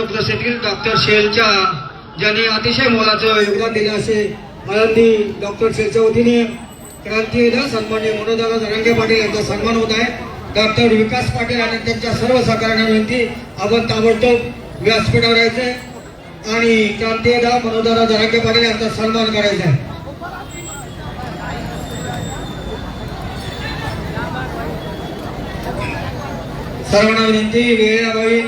आंदोलनाच्या दरम्यान डॉक्टर शेलच्या ज्यांनी अतिशय मोलाचं योगदान दिले असे आनंदी डॉक्टर शेलच्या वतीने क्रांतीला सन्मान्य मनोदादा धनंगे पाटील यांचा सन्मान होत आहे. डॉक्टर विकास पाटील आणि त्यांच्या सर्व सहकार्यांना विनंती आपण ताबडतोब व्यासपीठावर यायचे आणि क्रांतीदा मनोदादा धनंगे पाटील यांचा सन्मान करायचा आहे. सर्वांना विनंती वेळेअभावी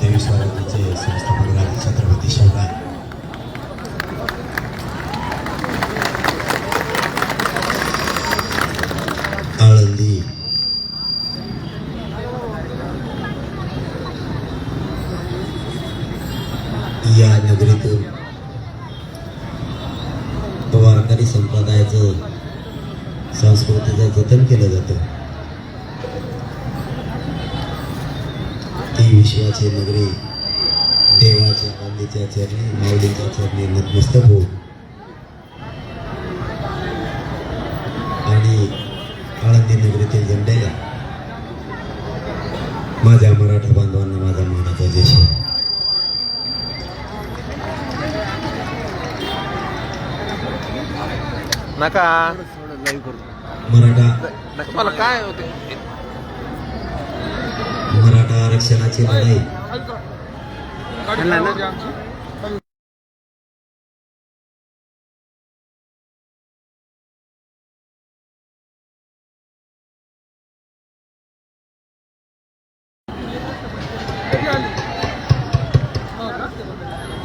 देवी स्वराज्याचे संस्थापक राजे छत्रपती शिवराय विश्वाची नगरी देवाच्या गांधीच्या चरणी माऊलीच्या चरणी नतमस्तक होऊन आणि आळंदी नगरीतील झेंड्याला माझ्या मराठा बांधवांना माझा मानाचा देश नका. मराठा तुम्हाला काय होते? आरक्षणाची लढाई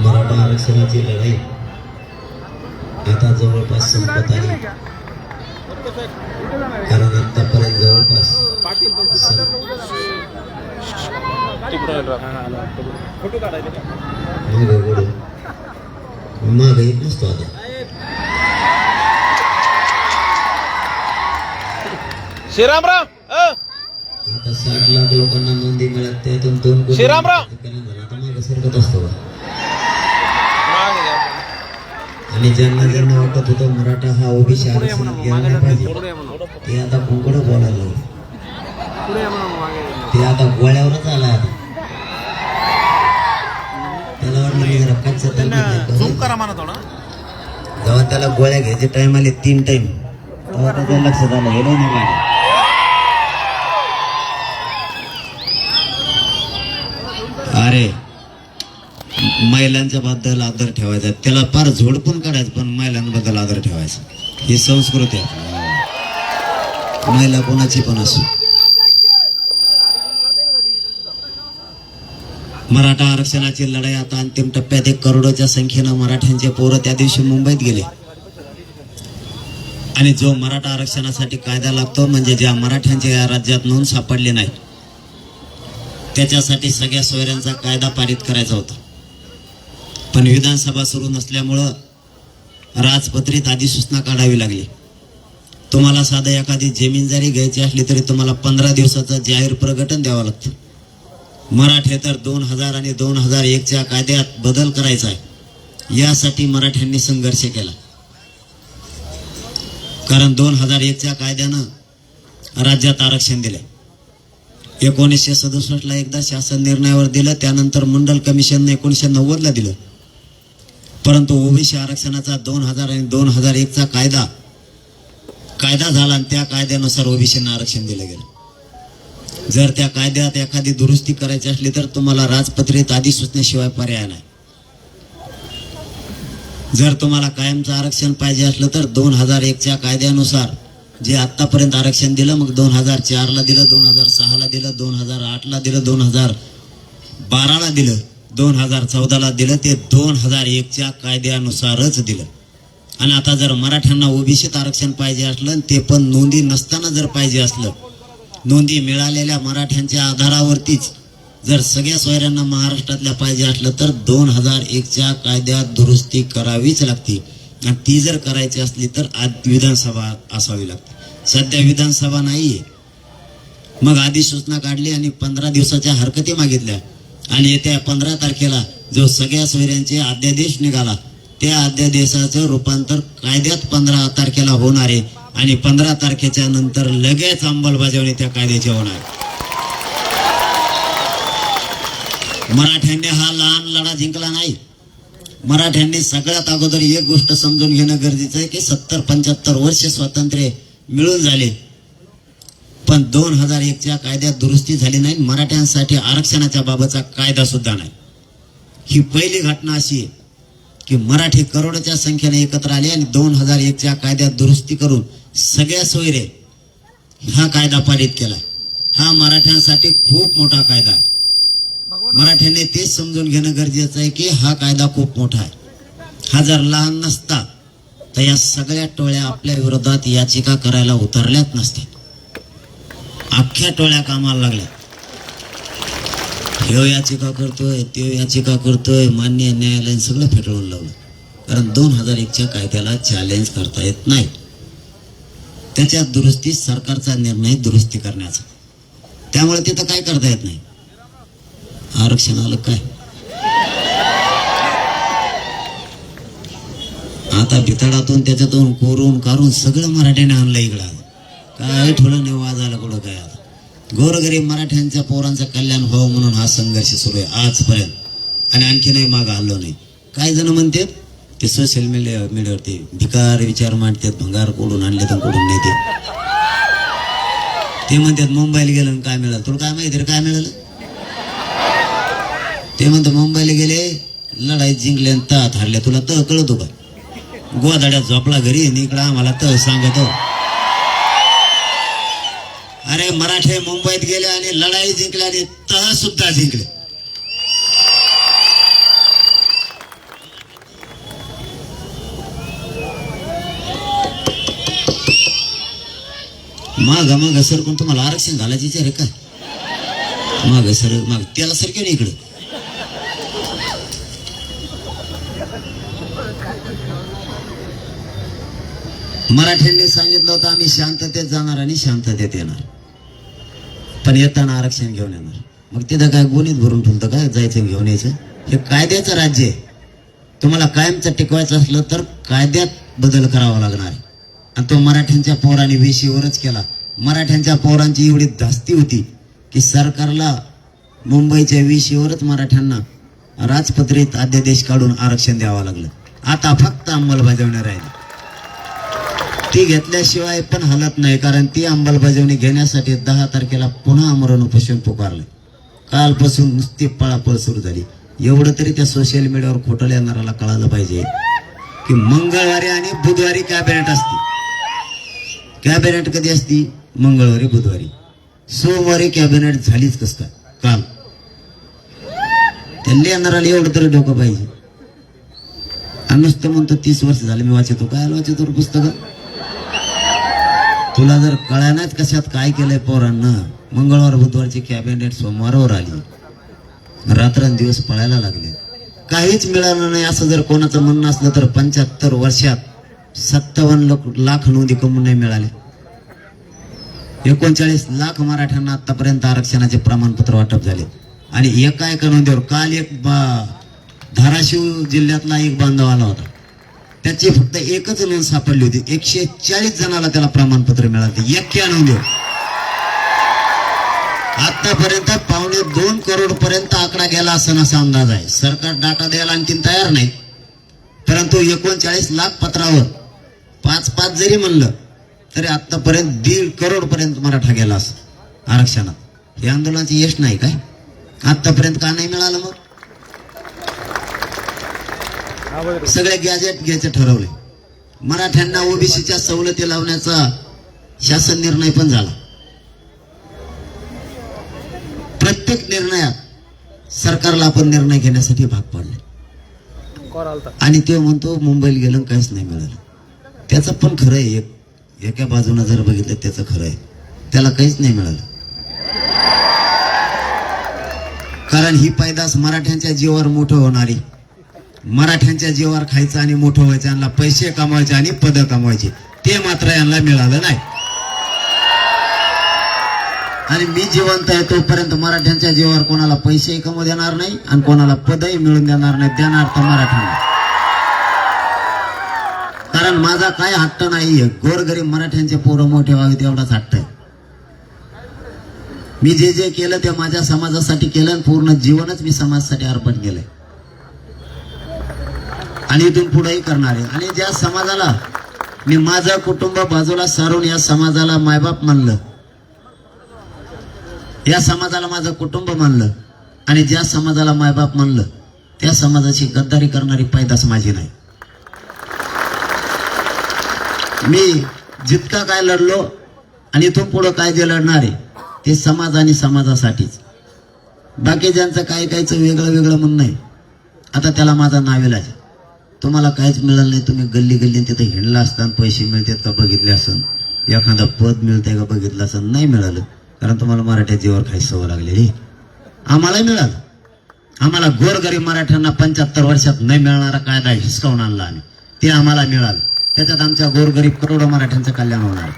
मराठा आरक्षणाची लढाई आता जवळपास संपत आली. कारण आता जवळपास येत नसतो आता श्रीरामराव अ! आता साठ लाख लोकांना नोंदी मिळत त्यातून दोन कोटी. आता मागे सरकत असतो. आणि ज्यांना ज्यांना वाटत होतं मराठा हा ओबीसी पाहिजे. ते आता कुंकड बोलायला लागले. ते आता गोळ्यावरच आला आता. करा म्हणा थोडा. जेव्हा त्याला गोळ्या घ्यायचे टाइम आले तीन टाइम तेव्हा त्याच्या लक्षात आलं गेलो नाही गाडी अरे महिलांच्या बद्दल आदर ठेवायचा. त्याला फार झोडपून काढायचं पण महिलांबद्दल आदर ठेवायचा. ही संस्कृती आहे. महिला कोणाची पण असो. मराठा आरक्षणाची लढाई आता अंतिम टप्प्यात एक करोडोच्या संख्येनं मराठ्यांचे पोरं त्या दिवशी मुंबईत गेले. आणि जो मराठा आरक्षणासाठी कायदा लागतो म्हणजे ज्या मराठ्यांच्या या राज्यात नोंद सापडली नाही त्याच्यासाठी सगळ्या सोयऱ्यांचा कायदा पारित करायचा होता. पण विधानसभा सुरू नसल्यामुळं राजपत्रित अधिसूचना काढावी लागली. तुम्हाला साधं एखादी जमीन जरी घ्यायची असली तरी तुम्हाला पंधरा दिवसाचं जाहीर प्रकटन द्यावं लागतं. मराठे तर दोन हजार आणि दोन हजार एकच्या कायद्यात बदल करायचा आहे. यासाठी मराठ्यांनी संघर्ष केला. कारण दोन हजार एकच्या कायद्यानं राज्यात आरक्षण दिले एकोणीसशे सदुसष्टला एकदा शासन निर्णयावर दिलं त्यानंतर मंडल कमिशनने एकोणीसशे नव्वदला दिलं. परंतु ओबीसी आरक्षणाचा दोन हजार आणि दोन हजार एकचा कायदा कायदा झाला आणि त्या कायद्यानुसार ओबीसींना आरक्षण दिलं गेलं. जर त्या कायद्यात एखादी दुरुस्ती करायची असली तर तुम्हाला राजपत्रित अधिसूचनेशिवाय पर्याय नाही. जर तुम्हाला कायमचं आरक्षण पाहिजे असलं तर दोन हजार एकच्या कायद्यानुसार जे आत्तापर्यंत आरक्षण दिलं मग दोन हजार चारला दिलं दोन हजार सहाला दिलं दोन हजार आठला दिलं दोन हजार बाराला दिलं दोन हजार चौदाला दिलं ते दोन हजार एकच्या कायद्यानुसारच दिलं. आणि आता जर मराठ्यांना ओबीसीत आरक्षण पाहिजे असलं ते पण नोंदी नसताना जर पाहिजे असलं नोंदी मिळालेल्या मराठ्यांच्या आधारावरतीच जर सगळ्या सोयऱ्यांना महाराष्ट्रातल्या पाहिजे असलं तर दोन हजार एकच्या कायद्यात दुरुस्ती करावीच लागते. आणि ती जर करायची असली तर आज विधानसभा असावी लागते. सध्या विधानसभा नाहीये. मग आधी सूचना काढली आणि पंधरा दिवसाच्या हरकती मागितल्या. आणि येत्या पंधरा तारखेला जो सगळ्या सोयऱ्यांचे अध्यादेश निघाला त्या अध्यादेशाचं रूपांतर कायद्यात पंधरा तारखेला होणार आहे. आणि पंधरा तारखेच्या नंतर लगेच अंमलबजावणी त्या कायद्याची होणार. मराठ्यांनी हा लहान लढा जिंकला नाही. मराठ्यांनी सगळ्यात अगोदर एक गोष्ट समजून घेणं गरजेचं आहे की सत्तर पंच्याहत्तर वर्ष स्वातंत्र्य मिळून झाले. पण दोन हजार एकच्या कायद्यात दुरुस्ती झाली नाही मराठ्यांसाठी आरक्षणाच्या बाबतचा कायदा सुद्धा नाही. ही पहिली घटना अशी आहे की मराठी करोडच्या संख्येने एकत्र आले आणि दोन हजार एकच्या कायद्यात दुरुस्ती करून सगळ्या सोयरे हा कायदा पारित केलाय. हा मराठ्यांसाठी खूप मोठा कायदा आहे. मराठ्यांनी तेच समजून घेणं गरजेचं आहे की हा कायदा खूप मोठा आहे. हा जर लहान नसता तर या सगळ्या टोळ्या आपल्या विरोधात याचिका करायला उतरल्याच नसत्या. अख्ख्या टोळ्या कामाला लागल्या ह्यो याचिका करतोय त्यो याचिका करतोय मान्य न्यायालय सगळं फेटाळून लावलं कारण दोन हजार एकच्या कायद्याला चॅलेंज करता येत नाही. त्याच्या दुरुस्ती सरकारचा निर्णय दुरुस्ती करण्याचा. त्यामुळे तिथं काय करता येत नाही? आरक्षण आलं काय? आता भितडातून त्याच्यातून कोरून कारून सगळं मराठ्याने आणलं इकडं. काय काय नाही निवाज आला कुठं काय आता? गोरगरीब मराठ्यांच्या पोरांचं कल्याण व्हावं म्हणून हा संघर्ष सुरू आहे आजपर्यंत. आणि आणखीनही मागं आलो नाही. काही जण म्हणतात ते सोशल मीडिया मीडियावरती भिकार विचार मांडतात भंगार कोडून आणले तर कोडून नाही ते ते म्हणतात मुंबईला गेलं आणि काय मिळालं? तुला काय माहिती रे काय मिळालं? ते म्हणतात मुंबईला गेले लढाई जिंकले आणि तात हारल्या. तुला तह कळतो का? गोधाड्यात झोपला घरी आणि इकडं आम्हाला तह सांगतो. अरे मराठे मुंबईत गेले आणि लढाई जिंकल्या आणि तह सुद्धा जिंकले. माग माग सर कोण तुम्हाला आरक्षण घालायचे विचार आहे काय माग सर माग त्याला सर नाही इकडं. मराठ्यांनी सांगितलं होतं आम्ही शांततेत जाणार आणि शांततेत येणार. पण येताना आरक्षण घेऊन येणार. मग तिथं काय गोणीत भरून ठेवतं काय जायचं घेऊन यायचं? हे कायद्याचं राज्य आहे. तुम्हाला कायमचं टिकवायचं असलं तर कायद्यात बदल करावा लागणार आहे. आणि तो मराठ्यांच्या पोरांनी वेशीवरच केला. मराठ्यांच्या पोरांची एवढी धास्ती होती की सरकारला मुंबईच्या वेशीवरच मराठ्यांना राजपत्रित अध्यादेश काढून आरक्षण द्यावं लागलं. आता फक्त अंमलबजावणी राहिली. ती घेतल्याशिवाय पण हलत नाही कारण ती अंमलबजावणी घेण्यासाठी दहा तारखेला पुन्हा आमरण उपोषण पुकारलं. कालपासून नुसती पळापळ सुरू झाली. एवढं तरी त्या सोशल मीडियावर खोटं येणाऱ्याला कळालं पाहिजे की मंगळवारी आणि बुधवारी कॅबिनेट असते. कॅबिनेट कधी असती? मंगळवारी बुधवारी. सोमवारी कॅबिनेट झालीच कस काय? काल. त्यांनी येणाऱ्याला एवढं तरी डोकं पाहिजे. आणि नुसतं म्हणतो तीस वर्ष झाले मी वाचतो. काय वाचतो रे पुस्तकं? तुला जर कळण्यात कशात काय केलंय पोरांना मंगळवार बुधवारची कॅबिनेट सोमवारावर आली. रात्रंदिवस पळायला लागले. काहीच मिळालं नाही असं जर कोणाचं म्हणणं असलं तर पंच्याहत्तर वर्षात सत्तावन्न लोक लाख नोंदी कमून नाही मिळाले. एकोणचाळीस लाख मराठ्यांना आतापर्यंत आरक्षणाचे प्रमाणपत्र वाटप झाले. आणि एका एका नोंदीवर काल एक बा धाराशिव जिल्ह्यातला एक बांधव आला होता. त्याची फक्त एकच नोंद सापडली होती. एकशे चाळीस जणाला त्याला प्रमाणपत्र मिळाले. एक्क्या नोंदीवर. आतापर्यंत पावणे दोन करोड पर्यंत आकडा गेला असं असा अंदाज आहे. सरकार डाटा द्यायला आणखीन तयार नाही परंतु एकोणचाळीस लाख पत्रावर पाच पाच जरी म्हणलं तरी आतापर्यंत दीड करोड पर्यंत मराठा गेला असं आरक्षणात. हे आंदोलनाचे यश नाही काय? आतापर्यंत का नाही मिळालं मग? सगळे गॅजेट घ्यायचे ठरवले. मराठ्यांना ओबीसीच्या सवलती लावण्याचा शासन निर्णय पण झाला. प्रत्येक निर्णयात सरकारला आपण निर्णय घेण्यासाठी भाग पाडले. आणि ते म्हणतो मुंबईला गेलं काहीच नाही मिळालं. त्याचं पण खरं आहे. एक एका बाजूनं जर बघितलं त्याचं खरं आहे. त्याला काहीच नाही मिळालं. कारण ही पैदास मराठ्यांच्या जीवावर मोठं होणारी. मराठ्यांच्या जीवावर खायचं आणि मोठं व्हायचं यांना पैसे कमवायचे आणि पद कमवायचे. ते मात्र यांना मिळालं नाही. आणि मी जिवंत आहे तोपर्यंत मराठ्यांच्या जीवावर कोणाला पैसेही कमवू देणार नाही आणि कोणाला पदही मिळून देणार नाही. देणार तर मराठ्यांना. कारण माझा काय हट्ट नाहीये गोरगरीब मराठ्यांचे पोरं मोठे व्हावे तेवढाच हट्ट आहे. मी जे जे केलं ते माझ्या समाजासाठी केलं आणि पूर्ण जीवनच मी समाजासाठी अर्पण केलंय. आणि इथून पुढेही करणार आहे. आणि ज्या समाजाला मी माझं कुटुंब बाजूला सारून या समाजाला मायबाप मानलं या समाजाला माझं कुटुंब मानलं आणि ज्या समाजाला मायबाप मानलं त्या समाजाची गद्दारी करणारी पैदास माझी नाही. मी जितका काय लढलो आणि इथून पुढं काय जे लढणार आहे ते समाज आणि समाजासाठीच. बाकी ज्यांचं काही काहीचं वेगळं वेगळं म्हणणं आहे आता त्याला माझा नावेलाज तुम्हाला काहीच मिळालं नाही तुम्ही गल्ली गल्ली तिथे हिंडला असताना पैसे मिळतात का बघितले असन एखादं पद मिळतंय का बघितलं असन नाही मिळालं. कारण तुम्हाला मराठ्या जीवर काही सवय लागलेली आम्हाला मिळालं. आम्हाला गोरगरीब मराठ्यांना पंच्याहत्तर वर्षात नाही मिळणारा कायदा हिसकावून आणला आम्ही. ते आम्हाला मिळालं. त्याच्यात आमच्या गोरगरीब करोडो मराठ्यांचं कल्याण होणार आहे.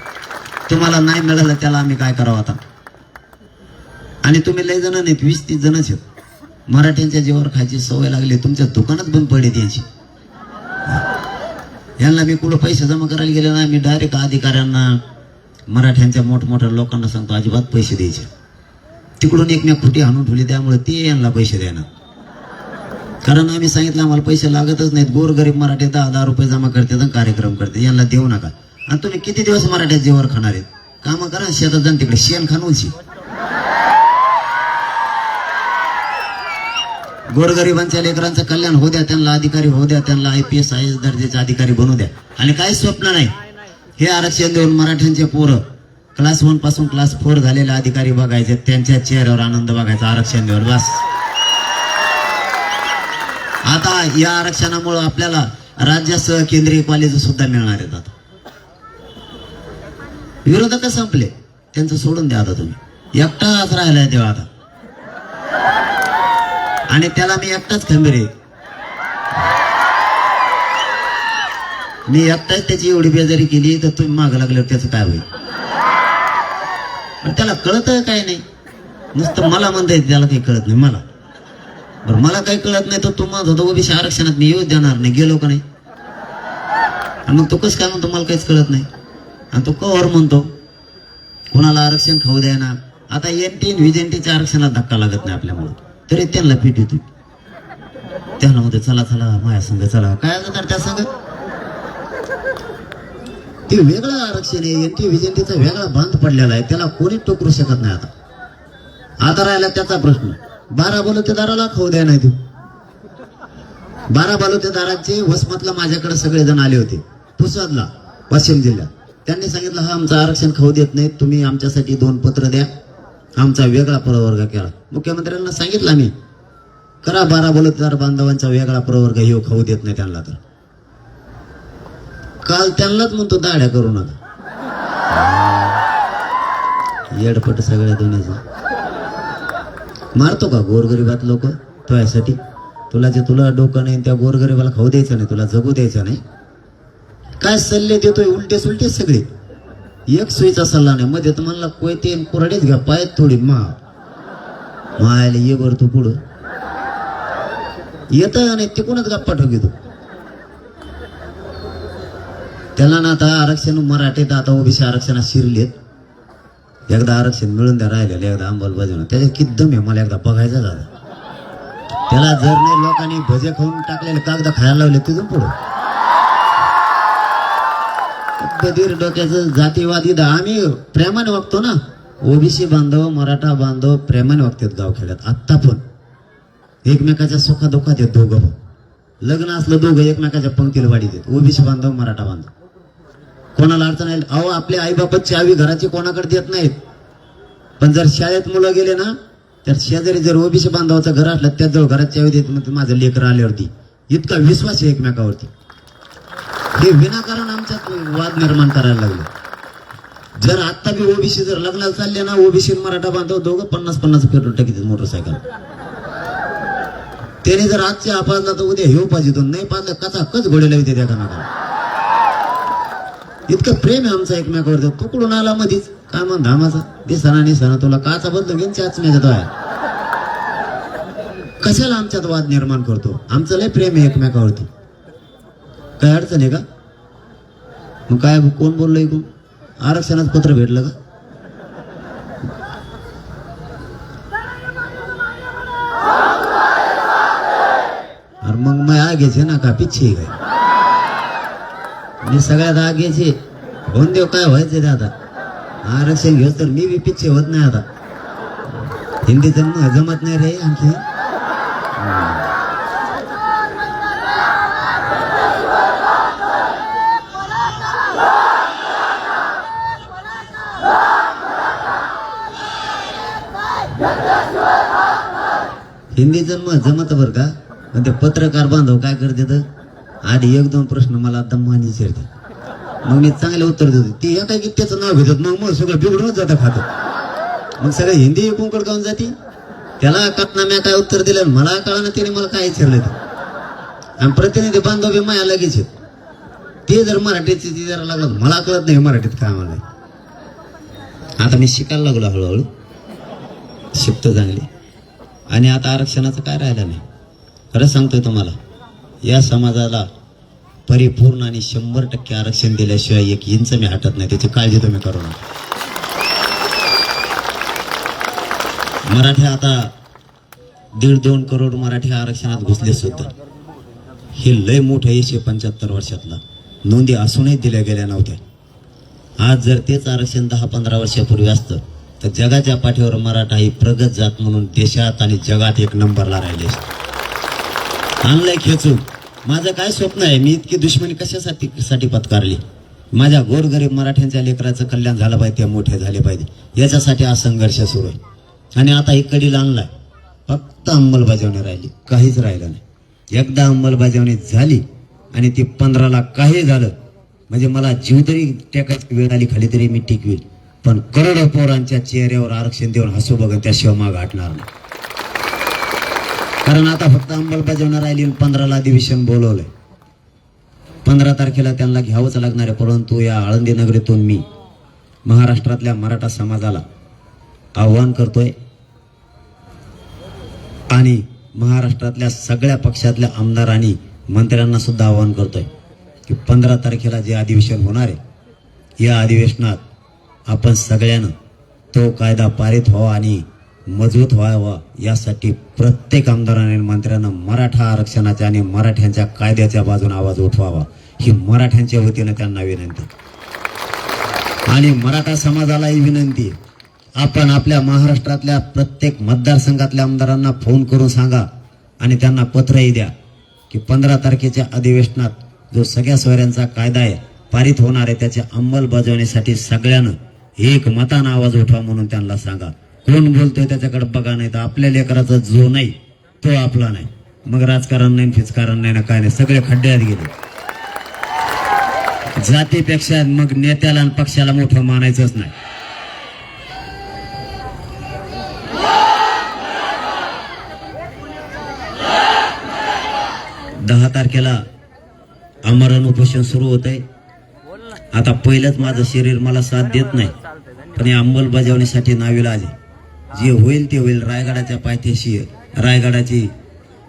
तुम्हाला नाही मिळालं त्याला आम्ही काय करावं आता? आणि तुम्ही लय जण नाहीत वीस तीस जणच आहेत. मराठ्यांच्या जीवावर खायची सवय लागली तुमच्या दुकानात बंद पडली त्यांची. यांना मी कुठं पैसे जमा करायला गेले ना मी डायरेक्ट अधिकाऱ्यांना मराठ्यांच्या मोठमोठ्या लोकांना सांगतो अजिबात पैसे द्यायचे. तिकडून एक मी खुटी हाणून ठेवली त्यामुळे ते यांना पैसे देणार. कारण आम्ही सांगितलं आम्हाला पैसे लागतच नाहीत. गोरगरीब मराठी दहा दहा रुपये जमा करते कार्यक्रम करते. यांना देऊ नका. आणि तुम्ही किती दिवस मराठ्यात जीवावर खाणार आहेत? कामं करा शेतात जाण तिकडे. शेण खानूची गोरगरिबांच्या लेकरांचं कल्याण होऊ द्या त्यांना अधिकारी होऊ द्या त्यांना I P S I S दर्जाचे अधिकारी बनवू द्या. आणि काही स्वप्न नाही. हे आरक्षण देऊन मराठ्यांचे पोरं क्लास वनपासून क्लास फोर झालेले अधिकारी बघायचे त्यांच्या चेहऱ्यावर आनंद बघायचा आरक्षण देऊन बस. आता या आरक्षणामुळं आपल्याला राज्यासह केंद्रीय कॉलेज सुद्धा मिळणार आहेत आता. विरोधक संपले. त्यांचं सोडून द्या आता तुम्ही. एकटाच राहिलाय तेव्हा आता. आणि त्याला मी एकटाच खंबीर आहे. मी एकटाच त्याची एवढी बेजारी केली तर तुम्ही मागं लागल्यावर त्याचं काय होईल? पण त्याला कळत काय नाही. नुसतं मला म्हणता येते त्याला काही कळत नाही मला. बरं मला काही कळत नाही तर तू म्हणत होता ओबीसी आरक्षणात मी येऊ देणार नाही. गेलो का नाही? आणि मग तो कसं काय म्हणतो मला काहीच कळत नाही. आणि तो कवर म्हणतो कोणाला आरक्षण खाऊ द्यायना आता एन टी व्हिजेंटीच्या आरक्षणात धक्का लागत नाही आपल्यामुळं. तरी त्यांना पीठ येतो त्यांना म्हणते चला चला माया संघ चला. काय तर त्या संघ ते वेगळं आरक्षण आहे. एन टी व्हिजेंटीचा वेगळा बांध पडलेला आहे. त्याला कोणी टोकरू शकत नाही आता. आता राहिला त्याचा प्रश्न. बारा बलुतेदाराला खाऊ द्या नाही तू. बारा बलुतेदाराचे वसमतला माझ्याकडे सगळेजण आले होते. पुसदला वाशिम जिल्ह्यात. त्यांनी सांगितलं हा आमचं आरक्षण खाऊ देत नाही तुम्ही आमच्यासाठी दोन पत्र द्या. आमचा वेगळा प्रवर्ग केला. मुख्यमंत्र्यांना सांगितलं आम्ही करा बारा बलुतेदार बांधवांचा वेगळा प्रवर्ग हे खाऊ देत नाही त्यांना तर. काल त्यांनाच म्हणतो दाड्या करू नका. येडपट सगळ्या दोन्हीचा मारतो का गोरगरिबात लोक? तुझ्यासाठी तुला जे तुला डोकं नाही त्या गोरगरिबाला खाऊ द्यायचं नाही तुला जगू द्यायचं नाही. काय सल्ले देतोय उलटे सुलटे सगळे? एक सोयीचा सल्ला नाही मध्ये तर म्हणला कोयते आणि कुऱ्हाडीच घ्या पायत थोडी मा मायाला ये बर तू पुढं. येत आणि तिकूनच गप्पा ठोकी तू त्याला ना आता आरक्षण मराठीत आता ओबीसी आरक्षणात शिरलेत. एकदा आरक्षण मिळून द्या राहिलेलं एकदा अंमलबजावणं त्याच्यात किद्दम दम आहे मला एकदा बघायचं झालं. त्याला जर नाही लोकांनी भजे खाऊन टाकलेले कागद खायला लावले तिथून पुढं. कधीर डोक्याचं जातीवाद इथं. आम्ही प्रेमाने वागतो ना. ओबीसी बांधव मराठा बांधव प्रेमाने वागतात गावखेड्यात. आत्ता पण. एकमेकाच्या सुखादुखात येत दोघं लग्न असलं दोघं एकमेकाच्या पंक्तीला वाढीत येत ओबीसी बांधव मराठा बांधव. कोणाला अडचण आहे? अहो आपले बापत चावी घराची कोणाकडे देत नाहीत. पण जर शाळेत मुलं गेले ना तर शेजारी जर ओबीसी बांधवाचं घर असलं त्याजवळ घरात चावी देत मग माझं लेकर आल्यावरती. इतका विश्वास आहे एकमेकावरती. हे विनाकारण आमच्यात वाद निर्माण करायला लागले. जर आत्ता बी ओबीसी जर लग्नाला चालले ना ओबीसी मराठा बांधव दोघं पन्नास पन्नास पेट्रोल टाकी मोटरसायकल. त्याने जर आजच्या पाजला तर उद्या हे पाहिजे तो नाही पाजला कचा कच घोडेला येते त्या कानाला इतकं प्रेम आहे आमचा एकमेकावर. तू कुठून आला मधीच. काय म्हण धामाचा दिसना निसना तुला काचा बदल घेऊन चाच मेजत आहे कशाला आमच्यात वाद निर्माण करतो? आमचं लय प्रेम आहे एकमेकावरती. काय अडचण आहे का? मग काय कोण बोललो ऐकून आरक्षणात पत्र भेटलं का? अरे मग मैं आगेचे ना का? पिच्छे काय? मी सगळ्यात आगेचे होऊन देव काय व्हायचं ते आता? आरक्षण घेऊ तर मी बी पिच्छे होत नाही आता. हिंदी मग जमत नाही रे आणखी. हिंदी जन्म जमत बरं का? पण ते पत्रकार बांधव काय करते तर आधी एक दोन प्रश्न मला दम्माने विचारते मग मी चांगले उत्तर देतो. ते एका की त्याचं नाव घेतात मग मग सगळं बिघडूनच जातं खातं. मग सगळं हिंदी एकूणकडे काऊन जाते. त्याला कातना म्या काय उत्तर दिलं मला कळना त्याने मला काय विचारलं ते. आणि प्रतिनिधी बांधव माया लगेच ते जर मराठीचे ते जरा लागलं मला कळत नाही मराठीत काय मला आता मी शिकायला लागलो हळूहळू. शिकतो चांगली. आणि आता आरक्षणाचं काय राहिलं नाही. खरं सांगतोय तुम्हाला. या समाजाला परिपूर्ण आणि शंभर टक्के आरक्षण दिल्याशिवाय एक इंच मी हटत नाही. त्याची काळजी तुम्ही करू नका. मराठी आता दीड दोन करोड मराठी आरक्षणात घुसले सुद्धा. हे लय मोठं एकशे पंच्याहत्तर वर्षातला. नोंदी असूनही दिल्या गेल्या नव्हत्या. आज जर तेच आरक्षण दहा पंधरा वर्षापूर्वी असतं तर जगाच्या पाठीवर मराठा ही प्रगत जात म्हणून देशात आणि जगात एक नंबरला राहिले असते. आणलंय खेचून. माझं काय स्वप्न आहे? मी इतकी दुश्मनी कशासाठी साठी पत्कारली? माझ्या गोरगरीब मराठ्यांच्या लेकराचं कल्याण झालं पाहिजे ते मोठे झाले पाहिजे. याच्यासाठी हा संघर्ष सुरू आहे. आणि आता एक कडीला आणलाय. फक्त अंमलबजावणी राहिली. काहीच राहिलं नाही. एकदा अंमलबजावणी झाली आणि ती पंधराला काही झालं म्हणजे मला जीव तरी टेकायची वेळ आली खाली तरी मी टिकवी पण करोडो पोरांच्या चेहऱ्यावर आरक्षण देऊन हसू बघत त्याशिवाय माग हटणार नाही. कारण आता फक्त अंमलबजावणी राहिली पंधराला अधिवेशन बोलवलंय. पंधरा तारखेला त्यांना घ्यावंच लागणार आहे परंतु या आळंदी नगरीतून मी महाराष्ट्रातल्या मराठा समाजाला आव्हान करतोय आणि महाराष्ट्रातल्या सगळ्या पक्षातल्या आमदार आणि मंत्र्यांना सुद्धा आवाहन करतोय की पंधरा तारखेला जे अधिवेशन होणार आहे या अधिवेशनात आपण सगळ्यानं तो कायदा पारित व्हावा आणि मजबूत व्हावा. यासाठी प्रत्येक आमदाराने मंत्र्यांना मराठा आरक्षणाच्या आणि मराठ्यांच्या कायद्याच्या बाजूने आवाज उठवावा. ही मराठ्यांच्या वतीनं त्यांना विनंती. आणि मराठा समाजालाही विनंती. आपण आपल्या महाराष्ट्रातल्या प्रत्येक मतदारसंघातल्या आमदारांना फोन करून सांगा आणि त्यांना पत्रही द्या की पंधरा तारखेच्या अधिवेशनात जो सगळ्या सोयऱ्यांचा कायदा आहे पारित होणार आहे त्याच्या अंमलबजावणीसाठी सगळ्यानं एक मतानं आवाज उठवा म्हणून त्यांना सांगा. कोण बोलतोय त्याच्याकडे बघा नाही तर आपल्या लेकराचा जो नाही तो आपला नाही. मग राजकारण नाही फिचकारण नाही ना काय नाही. सगळे खड्ड्यात गेले. जातीपेक्षा मग नेत्याला आणि पक्षाला मोठं मानायचंच नाही. दहा तारखेला आमरण उपोषण सुरू होत आहे आता पहिलंच माझं शरीर मला साथ देत नाही. पण हे अंमलबजावणीसाठी नावीला आहे जे होईल ते होईल रायगडाच्या पायथ्याशी. रायगडाची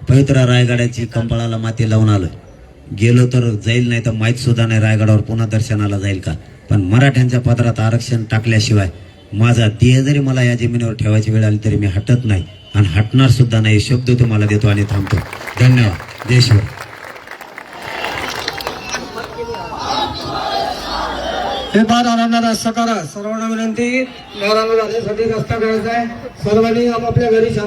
पवित्र रायगडाची कंपाळाला माती लावून आलं गेलो तर जाईल नाही तर माहीत सुद्धा नाही रायगडावर पुन्हा दर्शनाला जाईल का. पण मराठ्यांच्या पदरात आरक्षण टाकल्याशिवाय माझा देह जरी मला या जमिनीवर ठेवायची वेळ आली तरी मी हटत नाही. आणि हटणार सुद्धा नाही शब्द तुम्हाला देतो आणि थांबतो. धन्यवाद. जय शिवाय हे फार नारायणला असं करा. सर्वांना विनंती नारायणला जाण्यासाठी रस्ता करायचा आहे. सर्वांनी आपापल्या घरी